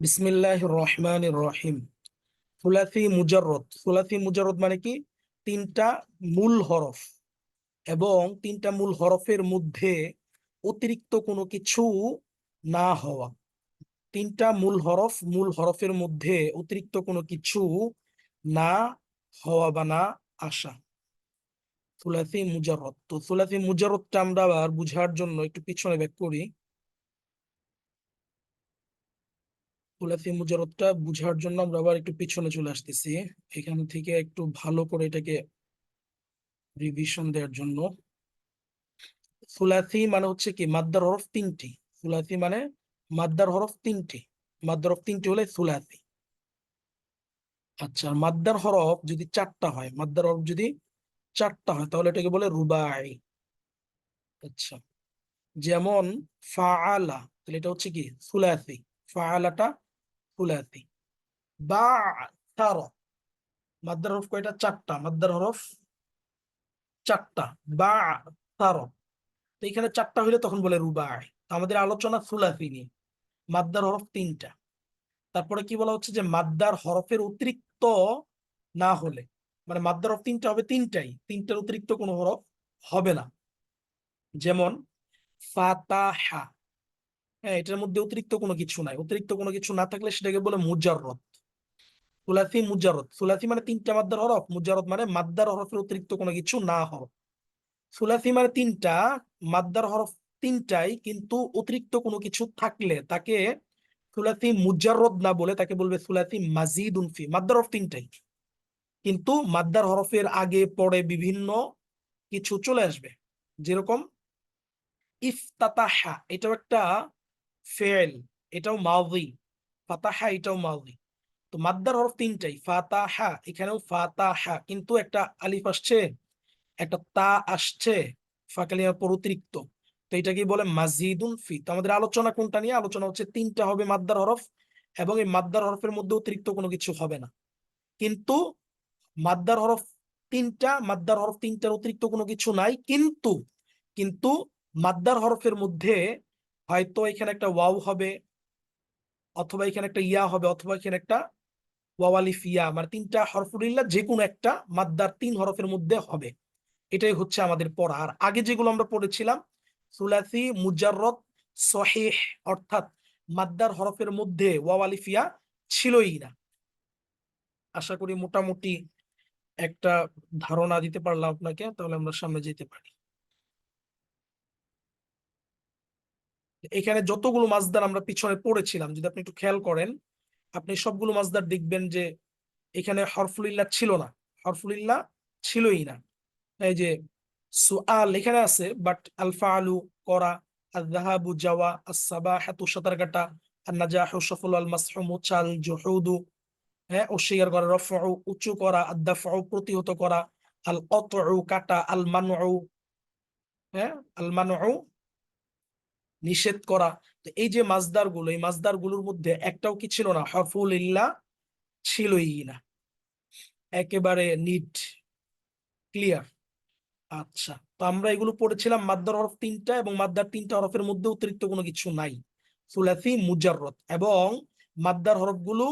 বিসমিল্লাহ রহমান রহিম। ফুলাথি মুজাররদ। ফুলাথি মুজাররদ মানে কি? তিনটা মূল হরফ। এবং তিনটা মূল হরফের মধ্যে অতিরিক্ত কোনো কিছু না হওয়া। তিনটা মূল হরফ মূল হরফের মধ্যে অতিরিক্ত কোনো কিছু না হওয়া বা না আসা। ফুলাথি মুজাররদ। তো ফুলাথি মুজাররদটা আমরা আবার বুঝার জন্য একটু পিছনে ব্যাক করি। ফুলাফি মুজারদটা বুঝার জন্য আমরা আবার একটু পিছনে চলে আসতেছি। এখান থেকে একটু ভালো করে এটাকে রিভিশন দেওয়ার জন্য। মানে হচ্ছে কি, মাদ্দার হরফ তিনটি। মানে মাদ্দার হরফ তিনটি। মাদ্দার হরফ তিনটি হলে আচ্ছা মাদ্দার হরফ যদি চারটা হয়, মাদ্দার হরফ যদি চারটা হয়, তাহলে এটাকে বলে রুবাই। আচ্ছা যেমন ফাআলা, তাহলে এটা হচ্ছে কি ফুলাথি ফাআলাটা ফুলাতি বা তার কয়টা? চারটা। মাদ্দার চারটা। বা তার। এখানে চারটা হইলে তখন বলে রুবাই। আমাদের আলোচনা ফুলাফি নিয়ে। মাদ্দার হরফ তিনটা। তারপরে কি বলা হচ্ছে যে মাদ্দার হরফের অতিরিক্ত না হলে মানে মাদ্দার হরফ তিনটা হবে তিনটাই। তিনটার অতিরিক্ত কোনো হরফ হবে না। যেমন ফাতাহা। হ্যাঁ এটার মধ্যে অতিরিক্ত কোনো কিছু নাই। অতিরিক্ত কোনো কিছু না থাকলে সেটাকে বলে মুজাররত সুলাসি মুজাররত সুলাসি মানে তিনটা মাদ্দার হরফ। মুজাররত মানে মাদ্দার হরফের অতিরিক্ত কোনো কিছু না হরফ সুলাসি মানে তিনটা, মাদ্দার হরফ তিনটাই কিন্তু অতিরিক্ত কোনো কিছু থাকলে তাকে সুলাসি মুজাররদ না বলে তাকে বলবে সুলাসি মাজিদ উনফি মাদ্দার হরফ তিনটাই। কিন্তু মাদ্দার হরফের আগে, পরে বিভিন্ন কিছু চলে আসবে। যেরকম ইফতাতাহা, এটাও একটা ফেল, এটাও মাউদি ফাতাহা, এটাও মাউদি তো মাদ্দার হরফ তিনটাই, ফাতাহা, এখানেও ফাতাহা, কিন্তু একটা আলিফ আসছে, একটা তা আসছে ফাঁকালিয়ার পর অতিরিক্ত। তো এটাকে বলে মাজিদুন ফি। তো আমাদের আলোচনা কোনটা নিয়ে? আলোচনা হচ্ছে তিনটা হবে মাদ্দার হরফ, এবং এই মাদ্দার হরফের মধ্যে অতিরিক্ত কোনো কিছু হবে না। কিন্তু মাদ্দার হরফ তিনটা, মাদ্দার হরফ তিনটার অতিরিক্ত কোনো কিছু নাই, কিন্তু কিন্তু মাদ্দার হরফের মধ্যে হয়তো এখানে একটা ওয়াও হবে, অথবা এখানে একটা ইয়া হবে, অথবা এখানে একটা ওয়াওয়ালিফ ইয়া মানে তিনটা হরফুলিল্লা যে কোনো একটা মাদ্দার তিন হরফের মধ্যে হবে। এটাই হচ্ছে আমাদের পড়া। আর আগে যেগুলো আমরা পড়েছিলাম, সুলাসি মুজাররত সহিহ, অর্থাৎ মাদ্দার হরফের মধ্যে ওয়াওয়ালিফ ইয়া ছিলই না। আশা করি মোটামুটি একটা ধারণা দিতে পারলাম আপনাকে, তাহলে আমরা সামনে যেতে পারি। এখানে যতগুলো মাছদার আমরা পিছনে পড়েছিলাম, যদি আপনি একটু খেয়াল করেন, আপনি সবগুলো মাছদার দেখবেন যে এখানে হরফুলিল্লাহ ছিল না, হরফুলিল্লাহ ছিলই না। এই যে সুআল এখানে আছে, বাট আলফা আলু করা আসাবাহাতু সাঁতার কাটা আল মাসহুমু চাল জহুদু হ্যাঁ অস্বীকার করা, রফউ উঁচু করা আদাফউ প্রতিহত করা আল অতউ কাটা আল মানু হ্যাঁ আল মানু নিষেধ করা। তো এই যে মাজদারগুলো এই মাজদারগুলোর মধ্যে একটাও কি ছিল না? হরফুল ইল্লা ছিলই না। একেবারে নিট ক্লিয়ার আচ্ছা তো আমরা এগুলো পড়েছিলাম মাদ্দার হরফ তিনটা এবং মাদ্দার তিনটা হরফের মধ্যে অতিরিক্ত কোনো কিছু নাই। সুলাফি মুজাররত এবং মাদ্দার হরফগুলো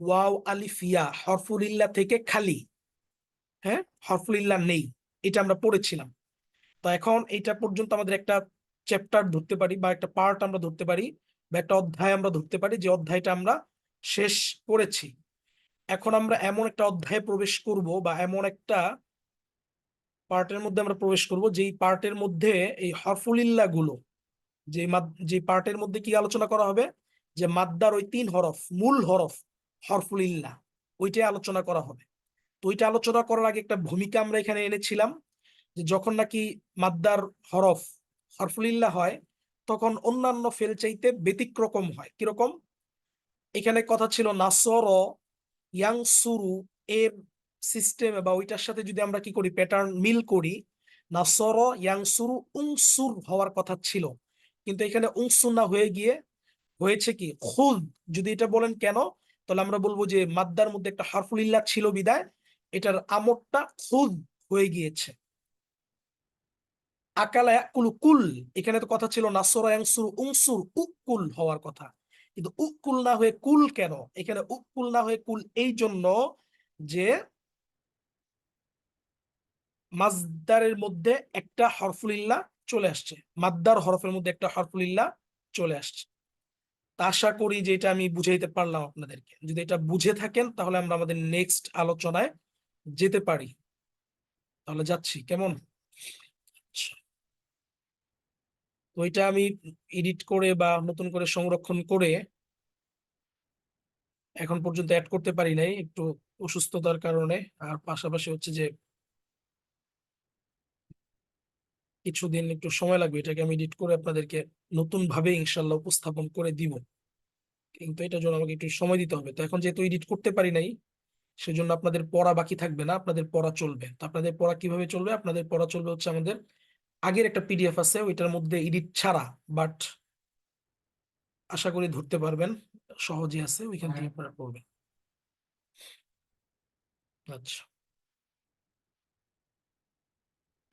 ওয়াও আলিফিয়া হরফুল ইল্লা থেকে খালি। হ্যাঁ? হরফুল ইল্লা নেই। এটা আমরা পড়েছিলাম। তো এখন এইটা পর্যন্ত আমাদের একটা চ্যাপ্টার ধরতে পারি বা একটা পার্ট আমরা ধরতে পারি বা একটা অধ্যায় আমরা ধরতে পারি, যে অধ্যায়টা আমরা শেষ করেছি। এখন আমরা এমন একটা অধ্যায়ে প্রবেশ করব বা এমন একটা পার্টের মধ্যে আমরা প্রবেশ করব, যেই পার্টের মধ্যে এই হরফুলিল্লা গুলো যে যে পার্টের মধ্যে কি আলোচনা করা হবে? যে মাদ্দার ওই তিন হরফ, মূল হরফ হরফুলিল্লা ওইটাই আলোচনা করা হবে। তো ওইটা আলোচনা করার আগে একটা ভূমিকা আমরা এখানে এনেছিলাম, যে যখন নাকি মাদ্দার হরফ হরফুলিল্লাহ হয়, তখন অন্যান্য ফেল চাইতে ব্যতিক্রকম হয়। কীরকম? এখানে কথা ছিল নাসর ইয়াংসুরু এর সিস্টেমে বা ওইটার সাথে যদি আমরা কি করি প্যাটার্ন মিল করি, নাসর ইয়াং ইয়াংসুরু উংসুর হওয়ার কথা ছিল। কিন্তু এখানে উংসুর না হয়ে গিয়ে হয়েছে কি খুদ যদি এটা বলেন কেন? তাহলে আমরা বলব যে মাদ্দার মধ্যে একটা হরফুলিল্লাহ ছিল বিদায়, এটার আমরটা খুদ হয়ে গিয়েছে। আকালা কুল কুল এখানে তো কথা ছিল নাসরা ইয়াংসুর উংসুর উকুল হওয়ার কথা। কিন্তু উকুল না হয়ে কুল কেন? এখানে উকুল না হয়ে কুল এই জন্য যে মাজদারের মধ্যে একটা হরফুলিল্লা চলে আসছে। মাদ্দার হরফের মধ্যে একটা হরফুলিল্লা চলে আসছে। আশা করি যে এটা আমি বুঝাইতে পারলাম আপনাদেরকে। যদি এটা বুঝে থাকেন, তাহলে আমরা আমাদের নেক্সট আলোচনায় যেতে পারি। তাহলে যাচ্ছি। কেমন আচ্ছা। তো এটা আমি এডিট করে বা নতুন করে সংরক্ষণ করে এখন পর্যন্ত অ্যাড করতে পারি নাই, একটু অসুস্থতার কারণে। আর পাশাপাশি হচ্ছে যে কিছুদিন একটু সময় লাগবে, এটাকে আমি এডিট করে আপনাদেরকে নতুন ভাবে ইনশাল্লাহ উপস্থাপন করে দিব। কিন্তু এটার জন্য আমাকে একটু সময় দিতে হবে। তো এখন যেহেতু এডিট করতে পারি নাই, সেজন্য আপনাদের পড়া বাকি থাকবে না, আপনাদের পড়া চলবে। তো আপনাদের পড়া কীভাবে চলবে? আপনাদের পড়া চলবে হচ্ছে আমাদের আগের একটা পিডিএফ আছে ওইটার মধ্যে এডিট ছাড়া বাট আশা করি ধরতে পারবেন সহজে আছে ওইখান থেকে আপনারা পড়বেন। আচ্ছা।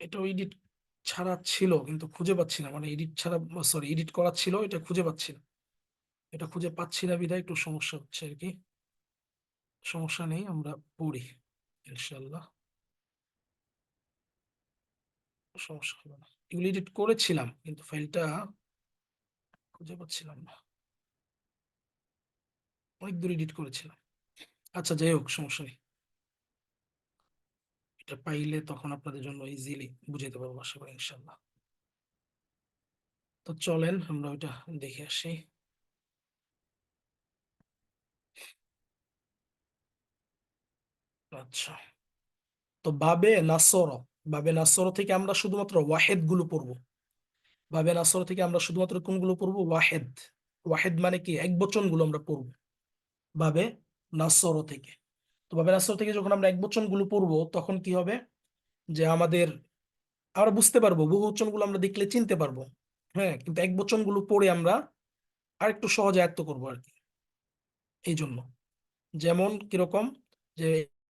এটা এডিট ছাড়া ছিল কিন্তু খুঁজে পাচ্ছি না মানে এডিট ছাড়া সরি এডিট করা ছিল এটা খুঁজে পাচ্ছি না। এটা খুঁজে পাচ্ছি না বিধায় একটু সমস্যা হচ্ছে আর কি। সমস্যা নেই আমরা পড়ি ইনশাল্লাহ সমস্যা হবে না। এগুলো এডিট করেছিলাম, কিন্তু ফাইলটা খুঁজে পাচ্ছিলাম না। অনেক দূর এডিট করেছিলাম। আচ্ছা যাই হোক, সমস্যা নেই। এটা পাইলে তখন আপনাদের জন্য ইজিলি বুঝাইতে পারব, আশা করি ইনশাল্লাহ তো চলেন, আমরা ওইটা দেখে আসি। আচ্ছা। তো বাবে নাসর। বাবে নাসর থেকে আমরা শুধুমাত্র ওয়াহেদগুলো পড়ব। বাবে নাসর থেকে আমরা শুধুমাত্র কোনগুলো পড়ব? ওয়াহেদ। ওয়াহেদ মানে কি? এক বচনগুলো আমরা পড়ব। বাবে নাসর থেকে। তো বাবে নাসর থেকে যখন আমরা এক বচনগুলো পড়ব, তখন কি হবে? যে আমাদের আমরা বুঝতে পারব, বহু বচনগুলো আমরা দেখলে চিনতে পারব। হ্যাঁ কিন্তু এক বচনগুলো পড়ে আমরা আর একটু সহজে আয়ত্ত করব আর কি। এই জন্য যেমন কীরকম? যে